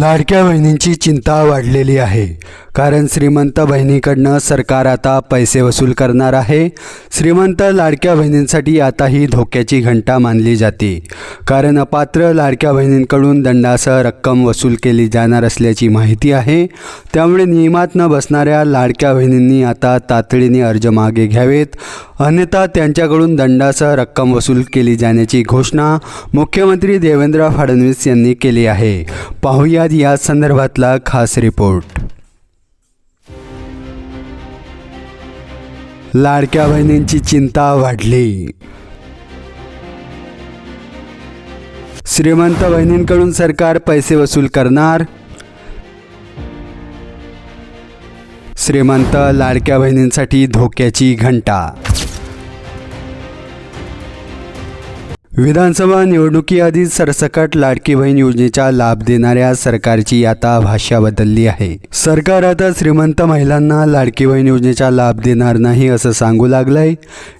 लाडक्या बहिणींची चिंता वाढलेली आहे. कारण श्रीमंत बहिणीकडनं सरकार आता पैसे वसूल करणार आहे. श्रीमंत लाडक्या बहिणींसाठी आता ही धोक्याची घंटा मानली जाते. कारण अपात्र लाडक्या बहिणींकडून दंडासह रक्कम वसूल केली जाणार असल्याची माहिती आहे. त्यामुळे नियमात न बसणाऱ्या लाडक्या बहिणींनी आता तातडीने अर्ज मागे घ्यावेत. अन्यथा त्यांच्याकडून दंडासह रक्कम वसूल केली जाण्याची घोषणा मुख्यमंत्री देवेंद्र फडणवीस यांनी केली आहे. पाहुयात या संदर्भातला खास रिपोर्ट. लाडक्या बहिणींची चिंता वाढली. श्रीमंत बहिणींकडून सरकार पैसे वसूल करणार? श्रीमंत लाडक्या बहिणींसाठी धोक्याची घंटा. विधानसभा निवडणुकीआधी सरसकट लाडकी बहीण योजनेचा लाभ देणाऱ्या सरकारची आता भाषा बदलली आहे. सरकार आता श्रीमंत महिलांना लाडकी बहीण योजनेचा लाभ देणार नाही असं सांगू लागलंय.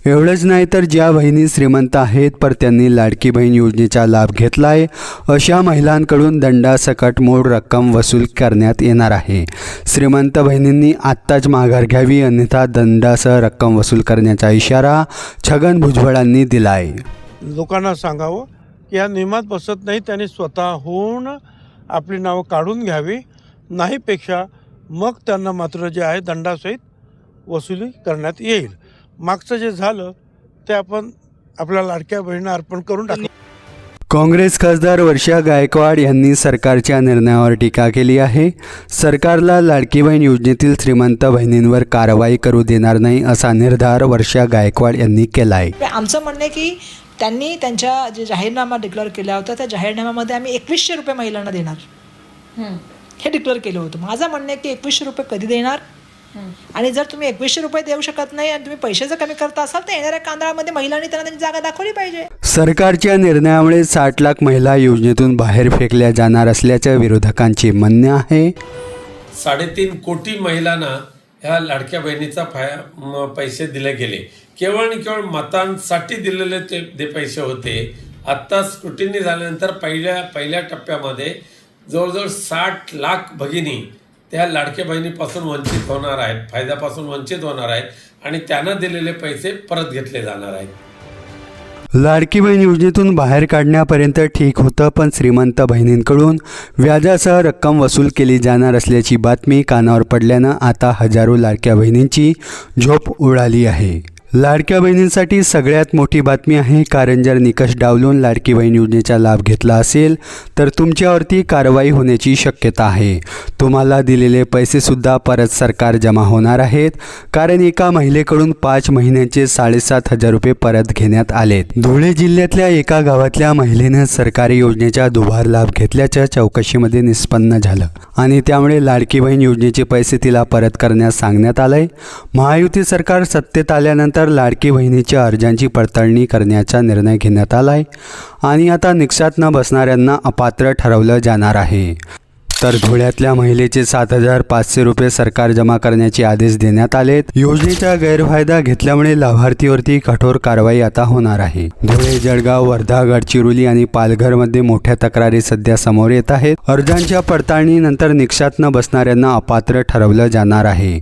एवढंच नाही तर ज्या बहिणी श्रीमंत आहेत पर त्यांनी लाडकी बहीण योजनेचा लाभ घेतलाय अशा महिलांकडून दंडासकट मूळ रक्कम वसूल करण्यात येणार आहे. श्रीमंत बहिणींनी आत्ताच माघार घ्यावी अन्यथा दंडासह रक्कम वसूल करण्याचा इशारा छगन भुजबळांनी दिलाय. लोकांना सांगावं की या नियमात बसत नाही त्यांनी स्वतःहून आपली नावं काढून घ्यावी. नाहीपेक्षा मग त्यांना मात्र जे आहे दंडासहित वसुली करण्यात येईल. मागचं जे झालं ते आपण आपल्या लाडक्या बहिणींना अर्पण करून टाकलं काँग्रेस खासदार वर्षा गायकवाड यांनी सरकारच्या निर्णयावर टीका केली आहे. सरकारला लाडकी बहीण योजनेतील श्रीमंत बहिणींवर कारवाई करू देणार नाही असा निर्धार वर्षा गायकवाड यांनी केला आहे आमचं म्हणणं आहे की त्यांनी त्यांच्या जे जाहीरनामा डिक्लेअर केला होता त्या जाहीरनाम्यामध्ये आम्ही एकवीसशे रुपये महिलांना देणार. हे डिक्लेअर केलं होतं. माझं म्हणणं आहे की एकवीसशे रुपये कधी देणार? आणि जर तुम्ही एकवीसशे रुपये देऊ शकत नाही आणि तुम्ही पैसे जर कमी करता असाल तर येणाऱ्या कांदळामध्ये महिलांनी त्यांना त्यांची जागा दाखवली पाहिजे. सरकारच्या निर्णयामुळे साठ लाख महिला योजनेतून बाहेर फेकल्या जाणार असल्याचं विरोधकांचे म्हणणे आहे. साडेतीन कोटी महिलांना ह्या लाडक्या बहिणीचा फाय पैसे दिले गेले. केवळ आणि केवळ मतांसाठी दिलेले ते ते पैसे होते. आत्ता स्क्रुटिनी झाल्यानंतर पहिल्या पहिल्या टप्प्यामध्ये जवळजवळ साठ लाख भगिनी त्या लाडक्या बहिणीपासून वंचित होणार आहेत फायद्यापासून वंचित होणार आहेत आणि त्यांना दिलेले पैसे परत घेतले जाणार आहेत. लाडकी बहीण योजनेतून बाहेर काढण्यापर्यंत ठीक होतं पण श्रीमंत बहिणींकडून व्याजासह रक्कम वसूल केली जाणार असल्याची बातमी कानावर पडल्यानं आता हजारो लाडक्या बहिणींची झोप उडाली आहे. लाडक्या बहिणींसाठी सगळ्यात मोठी बातमी आहे कारण जर निकष डावलून लाडकी बहीण योजनेचा लाभ घेतला असेल तर तुमच्यावरती कारवाई होण्याची शक्यता आहे. तुम्हाला दिलेले पैसेसुद्धा परत सरकार जमा होणार आहेत कारण एका महिलेकडून पाच महिन्यांचे साडेसात हजार रुपये परत घेण्यात आलेत. धुळे जिल्ह्यातल्या एका गावातल्या महिलेनं सरकारी योजनेचा दुभार लाभ घेतल्याच्या चौकशीमध्ये निष्पन्न झालं आणि त्यामुळे लाडकी बहीण योजनेचे पैसे तिला परत करण्यास सांगण्यात आलंय. महायुती सरकार सत्तेत आल्यानंतर लाडकी बहिणीच्या अर्जांची पडताळणी करण्याचा निर्णय घेण्यात आलाय आणि आता निक्षात न बसणाऱ्यांना अपात्र ठरवलं जाणार आहे. तर धुळ्यातल्या महिलेचे सात हजार पाचशे रुपये सरकार जमा करण्याचे आदेश देण्यात आलेत. योजनेचा गैरफायदा घेतल्यामुळे लाभार्थीवरती कठोर कारवाई आता होणार आहे. धुळे जळगाव वर्धा गडचिरोली आणि पालघरमध्ये मोठ्या तक्रारी सध्या समोर येत आहेत. अर्जांच्या पडताळणीनंतर निक्षात न बसणाऱ्यांना अपात्र ठरवलं जाणार आहे.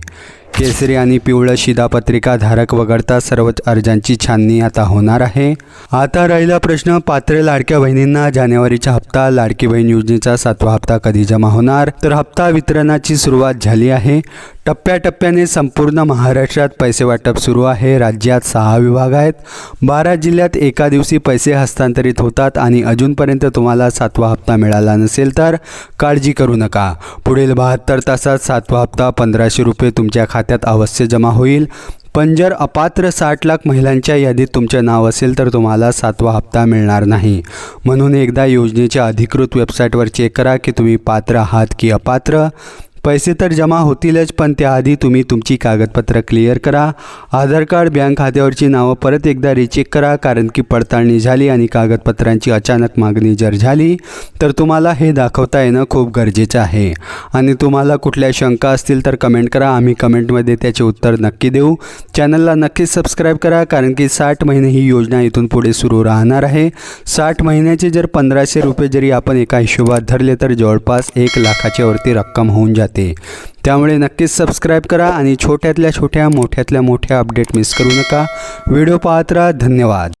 केसरी आणि पिवळं शिधापत्रिका धारक वगळता सर्वच अर्जांची छाननी आता होणार आहे. आता राहिला प्रश्न पात्र लाडक्या बहिणींना जानेवारीचा हप्ता लाडकी बहीण योजनेचा सातवा हप्ता कधी जमा होणार? तर हप्ता वितरणाची सुरुवात झाली आहे. टप्प्याटप्प्याने संपूर्ण महाराष्ट्रात पैसे वाटप सुरू आहे. राज्यात सहा विभाग आहेत. बारा जिल्ह्यात एका दिवशी पैसे हस्तांतरित होतात आणि अजूनपर्यंत तुम्हाला सातवा हप्ता मिळाला नसेल तर काळजी करू नका. पुढील बहात्तर तासात सातवा हप्ता पंधराशे रुपये तुमच्या खात्यात अवश्य जमा होईल. पण जर अपात्र साठ लाख महिलांच्या यादीत तुमचे नाव असेल तर तुम्हाला सातवा हप्ता मिळणार नाही. म्हणून एकदा योजनेच्या अधिकृत वेबसाईटवर चेक करा की तुम्ही पात्र आहात की अपात्र. पैसे तर जमा होतीलच पण त्याआधी तुम्ही तुमची कागदपत्र क्लिअर करा. आधार कार्ड बँक खात्यावरची नावं परत एकदा रिचेक करा कारण की पडताळणी झाली आणि कागदपत्रांची अचानक मागणी जर झाली तर तुम्हाला हे दाखवता येणं खूप गरजेचं आहे. आणि तुम्हाला कुठल्या शंका असतील तर कमेंट करा. आम्ही कमेंटमध्ये त्याचे उत्तर नक्की देऊ. चॅनलला नक्कीच सबस्क्राईब करा कारण की साठ महिने ही योजना इथून पुढे सुरू राहणार आहे. साठ महिन्याचे जर पंधराशे रुपये जरी आपण एका हिशोबात धरले तर जवळपास एक लाखाच्या वरती रक्कम होऊन जाते. त्यामुळे नक्कीच सबस्क्राईब करा आणि छोट्यातल्या छोट्या मोठ्यातल्या मोठ्या अपडेट मिस करू नका. व्हिडिओ पाहत राहा. धन्यवाद.